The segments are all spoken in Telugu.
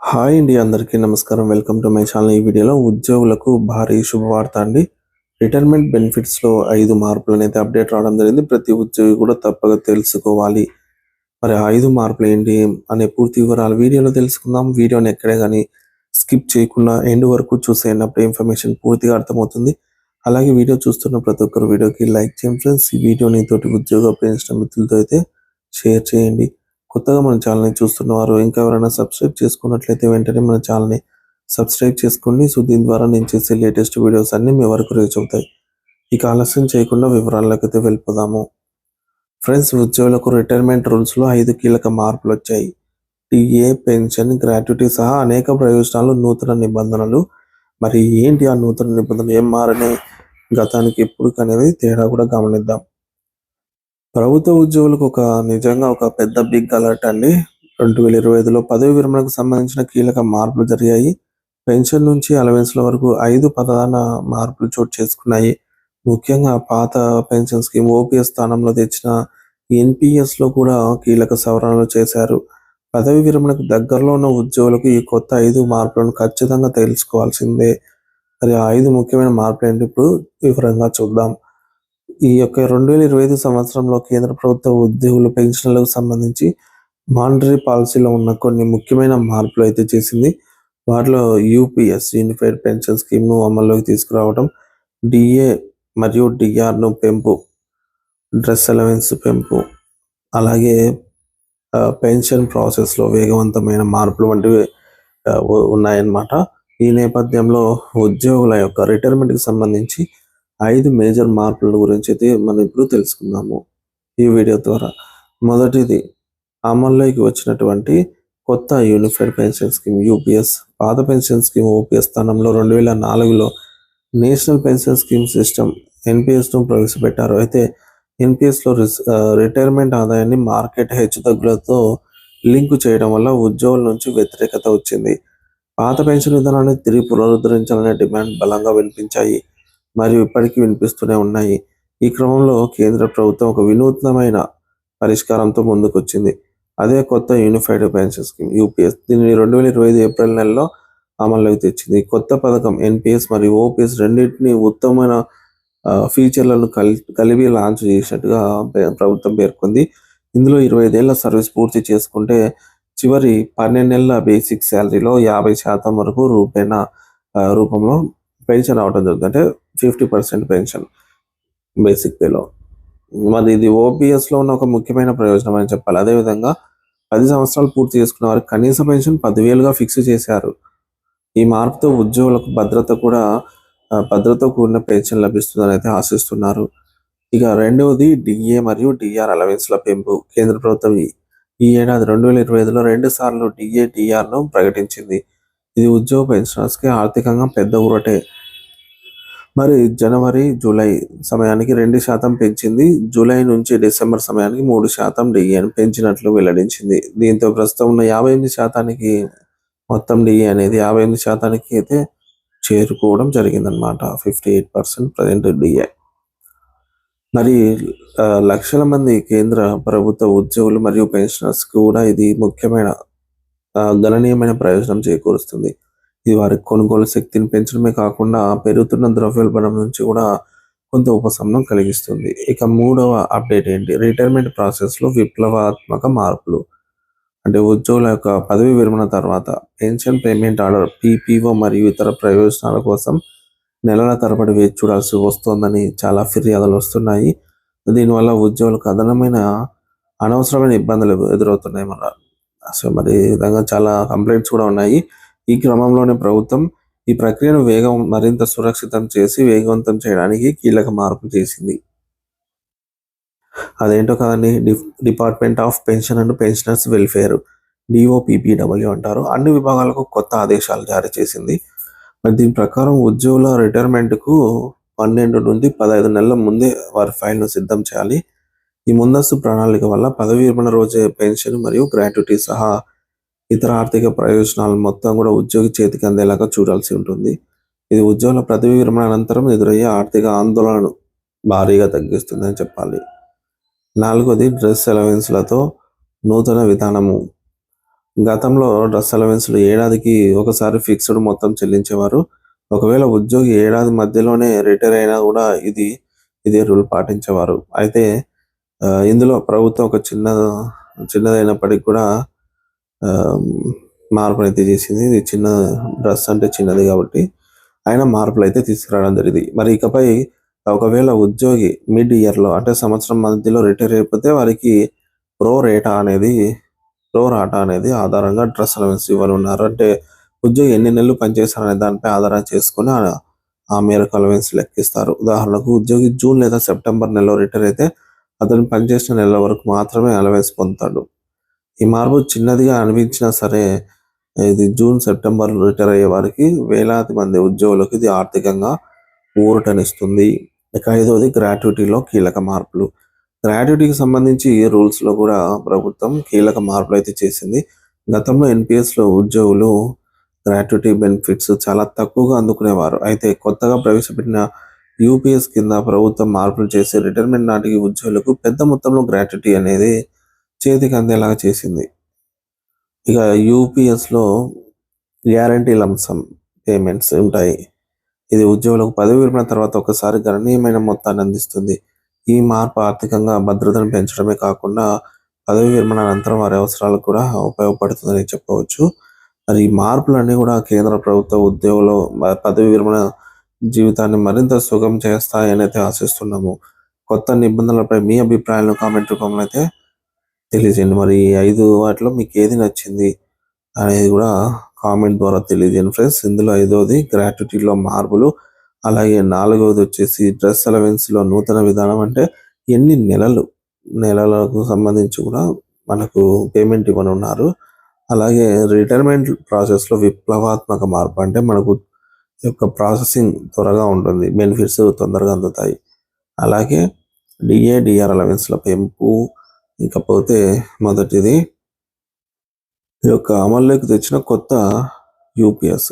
హాయ్ అండి అందరికీ నమస్కారం. Welcome to my channel. ఈ వీడియోలో ఉద్యోగులకు భారీ శుభవార్త అండి. రిటైర్మెంట్ బెనిఫిట్స్లో ఐదు మార్పులు అనేది అప్డేట్ రావడం జరిగింది. ప్రతి ఉద్యోగి కూడా తప్పక తెలుసుకోవాలి. మరి ఐదు మార్పులు ఏంటి అనే పూర్తి వివరాలు వీడియోలో తెలుసుకుందాం. వీడియోని ఎక్కడే కానీ స్కిప్ చేయకుండా ఎండ్ వరకు చూసేటప్పుడు ఇన్ఫర్మేషన్ పూర్తిగా అర్థమవుతుంది. అలాగే వీడియో చూస్తున్న ప్రతి ఒక్కరు వీడియోకి లైక్ చేయండి ఫ్రెండ్స్. ఈ వీడియోని తోటి ఉద్యోగ ప్రేమించిన మిత్రులతో అయితే షేర్ చేయండి. కొత్తగా మన ఛానల్ని చూస్తున్నవారు ఇంకా ఎవరైనా సబ్స్క్రైబ్ చేసుకున్నట్లయితే వెంటనే మన ఛానల్ని సబ్స్క్రైబ్ చేసుకోండి. సో దీని ద్వారా నేను చేసే లేటెస్ట్ వీడియోస్ అన్ని మీ వరకు రీచ్ అవుతాయి. ఇక ఆలస్యం చేయకుండా వివరాల్లోకి అయితే వెళ్ళిపోదాము. ఫ్రెండ్స్ ఉద్యోగులకు రిటైర్మెంట్ రూల్స్లో ఐదు కీలక మార్పులు వచ్చాయి. టీఏ పెన్షన్ గ్రాట్యుటీ సహా అనేక ప్రయోజనాలు నూతన నిబంధనలు. మరి ఏంటి ఆ నూతన నిబంధనలు? ఏం మారనే? గతానికి ఎప్పుడు అనేది తేడా కూడా గమనిద్దాం. ప్రభుత్వ ఉద్యోగులకు ఒక నిజంగా ఒక పెద్ద బిగ్ అలర్ట్ అండి. రెండు వేల ఇరవై ఐదులో పదవి విరమణకు సంబంధించిన కీలక మార్పులు జరిగాయి. పెన్షన్ నుంచి అలవెన్స్ల వరకు ఐదు ప్రధాన మార్పులు చోటు చేసుకున్నాయి. ముఖ్యంగా పాత పెన్షన్ స్కీమ్ ఓపీఎస్ స్థానంలో తెచ్చిన ఎన్పిఎస్లో కూడా కీలక సవరణలు చేశారు. పదవి విరమణకు దగ్గరలో ఉన్న ఉద్యోగులకు ఈ కొత్త ఐదు మార్పులను ఖచ్చితంగా తెలుసుకోవాల్సిందే. మరి ఆ ఐదు ముఖ్యమైన మార్పులు ఏంటి ఇప్పుడు? వివరంగా చూద్దాం. ఈ యొక్క రెండు వేల ఇరవై ఐదు సంవత్సరంలో కేంద్ర ప్రభుత్వ ఉద్యోగుల పెన్షన్లకు సంబంధించి మానిటరీ పాలసీలో ఉన్న కొన్ని ముఖ్యమైన మార్పులు అయితే చేసింది. వాటిలో యూపీఎస్ యూనిఫైడ్ పెన్షన్ స్కీమ్ను అమల్లోకి తీసుకురావడం డిఏ మరియు డిఆర్ను పెంపు డ్రెస్ అలవెన్స్ పెంపు అలాగే పెన్షన్ ప్రాసెస్లో వేగవంతమైన మార్పులు వంటివి ఉన్నాయన్నమాట. ఈ నేపథ్యంలో ఉద్యోగుల యొక్క రిటైర్మెంట్కి సంబంధించి ఐదు మేజర్ మార్పుల గురించి అయితే మనం ఇప్పుడు తెలుసుకుందాము ఈ వీడియో ద్వారా. మొదటిది అమల్లోకి వచ్చినటువంటి కొత్త యూనిఫైడ్ పెన్షన్ స్కీమ్ యూపీఎస్. పాత పెన్షన్ స్కీమ్ ఓపీఎస్ స్థానంలో రెండు వేల నాలుగులో నేషనల్ పెన్షన్ స్కీమ్ సిస్టమ్ ఎన్పిఎస్ను ప్రవేశపెట్టారు. అయితే ఎన్పిఎస్లో రిటైర్మెంట్ ఆదాయాన్ని మార్కెట్ హెచ్చుతగ్గులతో లింకు చేయడం వల్ల ఉద్యోగుల నుంచి వ్యతిరేకత వచ్చింది. పాత పెన్షన్ విధానాన్ని తిరిగి పునరుద్ధరించాలనే డిమాండ్ బలంగా వినిపించాయి. మరియు ఇప్పటికీ వినిపిస్తూనే ఉన్నాయి. ఈ క్రమంలో కేంద్ర ప్రభుత్వం ఒక వినూత్నమైన పరిష్కారంతో ముందుకొచ్చింది. అదే కొత్త యూనిఫైడ్ పెన్షన్ స్కీమ్ యూపీఎస్ దీనిని రెండు వేల ఇరవై ఐదు ఏప్రిల్ నెలలో అమల్లోకి తెచ్చింది. కొత్త పథకం ఎన్పిఎస్ మరియు ఓపీఎస్ రెండింటిని ఉత్తమమైన ఫీచర్లను కలి కలిపి లాంచ్ చేసినట్టుగా ప్రభుత్వం పేర్కొంది. ఇందులో ఇరవై ఐదేళ్ళ సర్వీస్ పూర్తి చేసుకుంటే చివరి పన్నెండు నెలల బేసిక్ శాలరీలో యాభై శాతం వరకు రూపేణ రూపంలో పెన్షన్ అవడం జరుగుతుంది. అంటే ఫిఫ్టీ పర్సెంట్ పెన్షన్ బేసిక్ పేలో. మరి ఇది ఓపీఎస్లో ఉన్న ఒక ముఖ్యమైన ప్రయోజనం అని చెప్పాలి. అదేవిధంగా పది సంవత్సరాలు పూర్తి చేసుకున్న వారికి కనీస పెన్షన్ పదివేలుగా ఫిక్స్ చేశారు. ఈ మార్పుతో ఉద్యోగులకు భద్రత కూడా భద్రత కూడిన పెన్షన్ లభిస్తుందని అయితే ఆశిస్తున్నారు. ఇక రెండవది డిఏ మరియు డిఆర్ అలవెన్స్ ల పెంపు. కేంద్ర ప్రభుత్వం ఈ- ఏడాది రెండు వేల ఇరవై ఐదులో రెండు సార్లు డిఏ డిఆర్ను ప్రకటించింది. ఇది ఉద్యోగ పెన్షనర్స్కి ఆర్థికంగా పెద్ద ఊరటే. మరి జనవరి జూలై సమయానికి రెండు శాతం పెంచింది. జూలై నుంచి డిసెంబర్ సమయానికి మూడు శాతం డిఏను పెంచినట్లు వెల్లడించింది. దీంతో ప్రస్తుతం ఉన్న యాభై ఎనిమిది శాతానికి మొత్తం డిఏ అనేది యాభై ఎనిమిది శాతానికి అయితే చేరుకోవడం జరిగిందనమాట fifty eight percent present DA మరి లక్షల మంది కేంద్ర ప్రభుత్వ ఉద్యోగులు మరియు పెన్షనర్స్ కూడా ఇది ముఖ్యమైన గణనీయమైన ప్రయోజనం చేకూరుస్తుంది. ఇది వారి కొనుగోలు శక్తిని పెంచడమే కాకుండా పెరుగుతున్న ద్రవ్యోల్బణం నుంచి కూడా కొంత ఉపశమనం కలిగిస్తుంది. ఇక మూడవ అప్డేట్ ఏంటి? రిటైర్మెంట్ ప్రాసెస్లో విప్లవాత్మక మార్పులు. అంటే ఉద్యోగుల యొక్క పదవి విరమణ తర్వాత పెన్షన్ పేమెంట్ ఆర్డర్ పీపీఓ మరియు ఇతర ప్రయోజనాల కోసం నెలల తరబడి వేచి చూడాల్సి వస్తోందని చాలా ఫిర్యాదులు వస్తున్నాయి. దీనివల్ల ఉద్యోగులకు అదనమైన అనవసరమైన ఇబ్బందులు ఎదురవుతున్నాయి మన అసలు మరి ఈ విధంగా చాలా కంప్లైంట్స్ కూడా ఉన్నాయి. ఈ క్రమంలోనే ప్రభుత్వం ఈ ప్రక్రియను వేగం మరింత సురక్షితం చేసి వేగవంతం చేయడానికి కీలక మార్పు చేసింది. అదేంటో కదండి department of pension and pensioners welfare DOPPW అంటారు. అన్ని విభాగాలకు కొత్త ఆదేశాలు జారీ చేసింది. మరి దీని ప్రకారం ఉద్యోగుల రిటైర్మెంట్కు పన్నెండు నుండి పదహైదు నెలల ముందే వారి ఫైల్ను సిద్ధం చేయాలి. ఈ ముందస్తు ప్రణాళిక వల్ల పదవి విరమణ రోజే పెన్షన్ మరియు గ్రాట్యుటీ సహా ఇతర ఆర్థిక ప్రయోజనాలు మొత్తం కూడా ఉద్యోగి చేతికి అందేలాగా చూడాల్సి ఉంటుంది. ఇది ఉద్యోగుల పదవి విరమణ అనంతరం ఎదురయ్యే ఆర్థిక ఆందోళనను భారీగా తగ్గిస్తుందని చెప్పాలి. నాలుగోది డ్రెస్ అలవెన్స్లతో నూతన విధానము. గతంలో డ్రెస్ అలవెన్స్లు ఏడాదికి ఒకసారి ఫిక్స్డ్ మొత్తం చెల్లించేవారు. ఒకవేళ ఉద్యోగి ఏడాది మధ్యలోనే రిటైర్ అయినా కూడా ఇది ఇదే రూల్ పాటించేవారు. అయితే ఇందులో ప్రభుత్వం ఒక చిన్న చిన్నదైనప్పటికీ కూడా మార్పులు అయితే చేసింది. ఇది చిన్న డ్రెస్ అంటే చిన్నది కాబట్టి ఆయన మార్పులు అయితే తీసుకురావడం జరిగింది. మరి ఇకపై ఒకవేళ ఉద్యోగి మిడ్ ఇయర్లో అంటే సంవత్సరం మధ్యలో రిటైర్ అయిపోతే వారికి ప్రో రేటా అనేది ప్రో రాటా అనేది ఆధారంగా డ్రెస్ అలవెన్స్ ఇవ్వనున్నారు. అంటే ఉద్యోగి ఎన్ని నెలలు పనిచేశారనే దానిపై ఆధారం చేసుకుని ఆ- మేరకు అలవెన్స్ లెక్కిస్తారు. ఉదాహరణకు ఉద్యోగి జూన్ లేదా సెప్టెంబర్ నెలలో రిటైర్ అయితే అతను పనిచేసిన నెల వరకు మాత్రమే అలవెన్స్ పొందుతాడు. ఈ మార్పు చిన్నదిగా అనిపించినా సరే ఇది జూన్ సెప్టెంబర్ రిటైర్ అయ్యే వారికి వేలాది మంది ఉద్యోగులకు ఇది ఆర్థికంగా ఊరటనిస్తుంది. ఇక ఐదవది గ్రాట్యుటీలో కీలక మార్పులు. గ్రాట్యుటీకి సంబంధించి రూల్స్లో కూడా ప్రభుత్వం కీలక మార్పులు అయితే చేసింది. గతంలో ఎన్పిఎస్లో ఉద్యోగులు గ్రాట్యుటీ బెనిఫిట్స్ చాలా తక్కువగా అందుకునేవారు. అయితే కొత్తగా ప్రవేశపెట్టిన యూపీఎస్ కింద ప్రభుత్వం మార్పులు చేసి రిటైర్మెంట్ నాటికి ఉద్యోగులకు పెద్ద మొత్తంలో గ్రాట్యుటీ అనేది చేతికి అందేలాగా చేసింది. ఇక యూపీఎస్లో గ్యారంటీ లంసమ్ పేమెంట్స్ ఉంటాయి. ఇది ఉద్యోగులకు పదవి విరమణ తర్వాత ఒకసారి గణనీయమైన మొత్తాన్ని అందిస్తుంది. ఈ మార్పు ఆర్థికంగా భద్రతను పెంచడమే కాకుండా పదవి విరమణ అనంతరం వారి అవసరాలకు కూడా ఉపయోగపడుతుందని చెప్పవచ్చు. మరి ఈ మార్పులన్నీ కూడా కేంద్ర ప్రభుత్వ ఉద్యోగులు పదవి విరమణ జీవితాన్ని మరింత సుగం చేస్తాయని అయితే ఆశిస్తున్నాము. కొత్త నిబంధనలపై మీ అభిప్రాయాలను కామెంట్ రూపంలో అయితే తెలియజేయండి. మరి ఈ ఐదు వాటిలో మీకు ఏది నచ్చింది అనేది కూడా కామెంట్ ద్వారా తెలియజేయండి ఫ్రెండ్స్ ఇందులో ఐదవది గ్రాట్యుటీలో మార్పులు. అలాగే నాలుగవది వచ్చేసి డ్రెస్ అలవెన్స్లో నూతన విధానం అంటే ఎన్ని నెలలు నెలలకు సంబంధించి కూడా మనకు పేమెంట్ ఇవ్వనున్నారు. అలాగే రిటైర్మెంట్ ప్రాసెస్లో విప్లవాత్మక మార్పు అంటే మనకు యొక్క ప్రాసెసింగ్ త్వరగా ఉంటుంది బెనిఫిట్స్ తొందరగా అందుతాయి. అలాగే డిఏ డిఆర్ అలవెన్స్ పెంపు ఇకపోతే మొదటిది ఈ యొక్క అమల్లోకి తెచ్చిన కొత్త యూపీఎస్.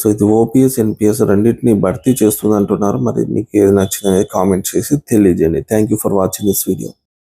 సో ఇది ఓపీఎస్ ఎన్పిఎస్ రెండింటిని భర్తీ చేస్తుంది అంటున్నారు మరి మీకు ఏది నచ్చింది అనేది కామెంట్ చేసి తెలియజేయండి. Thank you for watching this video